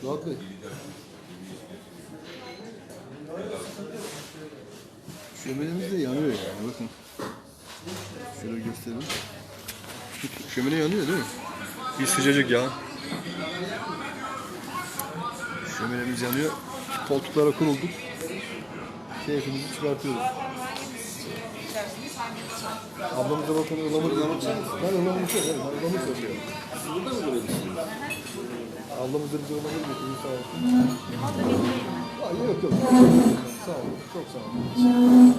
Suat Bey. Şöminemiz de yanıyor yani bakın. Şöyle göstereyim. Şömine yanıyor değil mi? Bir sıcacık ya. Şöminemiz yanıyor. Koltuklara kurulduk. Keyfimizi çıkartıyoruz. Ablamıza bakın ılamur ılamur. Ben. Evet, ben ılamur yapıyorum. Burada mı böyle düşünüyorsun? Ablamız da bize ılamur getiriyor sağ olsun. Aa, yok yok. Sağ olun. Çok sağ olun.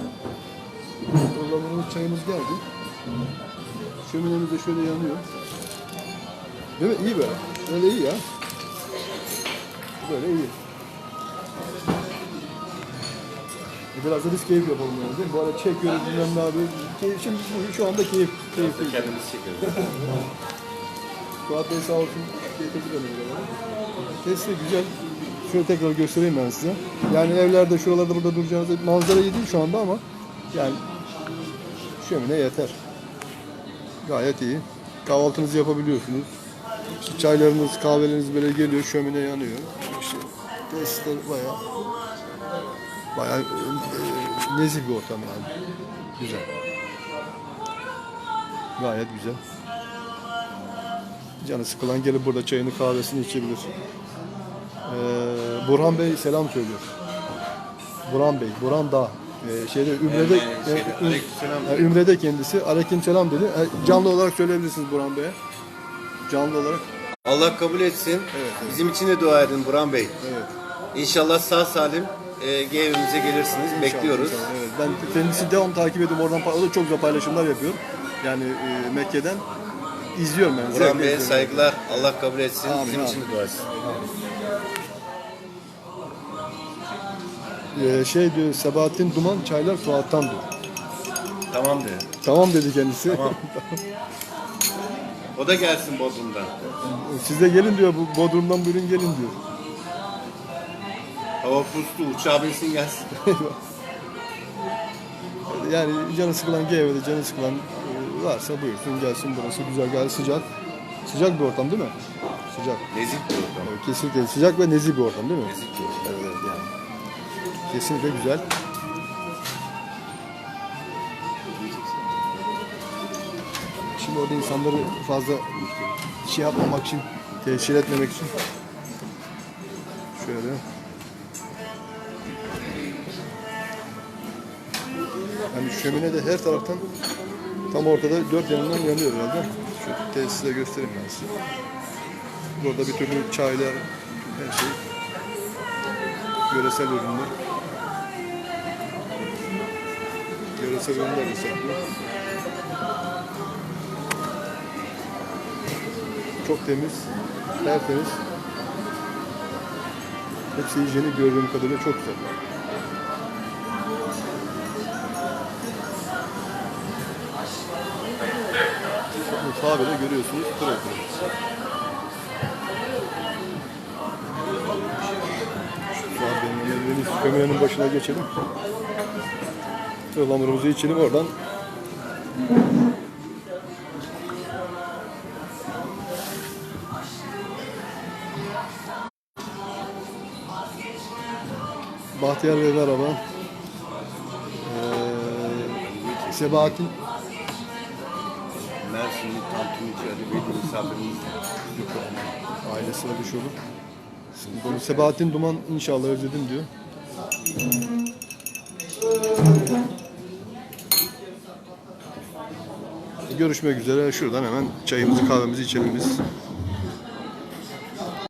Ilamurumuz çayımız geldi. Şöminemiz de şöyle yanıyor. Değil mi? İyi böyle. Böyle iyi ya. Böyle iyi. Biraz da biz keyif yapalım yani değil mi? Bu arada çekiyoruz bilmem ne abi. Keyif, şimdi şu anda keyif. Keyif. Kendimiz çekiyoruz. Fuat Bey sağ olsun. Testi güzel. Şöyle tekrar göstereyim ben size. Yani evlerde şuralarda burada duracağınızda manzara iyi değil şu anda ama yani şömine yeter. Gayet iyi. Kahvaltınızı yapabiliyorsunuz. İşte çaylarınız, kahveleriniz böyle geliyor, şömine yanıyor. İşte testler bayağı bayağı e, e, nezih bir ortam yani. Güzel. Gayet güzel. Canı sıkılan gelip burada çayını kahvesini içebilir. Ee, Burhan Bey selam söylüyor. Burhan Bey, Burhan Dağ. Ee, şeyde Ümre'de, e, e, Ümre'de kendisi. Aleyküm selam dedi. E, canlı olarak söyleyebilirsiniz Burhan Bey'e. Canlı olarak. Allah kabul etsin. evet. Bizim için de dua edin Burhan Bey. Evet. İnşallah sağ salim e, evimize gelirsiniz. Bekliyoruz. Evet. Ben kendisi devam takip ediyorum. Oradan pa- o da çok güzel paylaşımlar yapıyor. Yani e, Mekke'den izliyorum ben. Burhan zevkle Bey'e izliyorum. saygılar. Allah kabul etsin. Amin, Bizim için amin. dua etsin. Ee, şey diyor Sebahattin Duman çaylar Fuat'tan diyor. Tamam de. Tamam dedi kendisi. Tamam. O da gelsin Bodrum'dan. Siz de gelin diyor. Bu Bodrum'dan buyurun gelin diyor. Hava puslu. Uçağa binsin gelsin. Yani canı sıkılan GV'de canı sıkılan varsa buyursun gelsin burası güzel gayet sıcak. Sıcak bir ortam değil mi? Sıcak. Nezih bir ortam. Evet, kesinlikle sıcak ve nezih bir ortam değil mi? Nezih bir ortam. Evet yani. Kesinlikle güzel. Şimdi orada insanları fazla şey yapmamak için, teşhir etmemek için şöyle Yani şömine de her taraftan tam ortada dört yanından yanıyor herhalde. Şu tesise göstereyim ben size. Burada bir türlü çaylar, her şey yöresel ürünler. Yöresel ürünler de satıyor. Çok temiz, tertemiz. Hepsi hijyenik gördüğüm kadarıyla çok güzel. Mutfağı görüyorsunuz. Pırıl. Fuat Bey'in ellerini kömürenin başına geçelim. Ihlamurumuzu içelim oradan. Bahtiyar Bey merhaba. Ee, Sebahattin Mersinli Tantuni Çaylı bir misafirimiz ailesine düş olur. Bunu Sebahattin Duman inşallah özledim diyor. Görüşmek üzere. Şuradan hemen çayımızı kahvemizi içelim biz.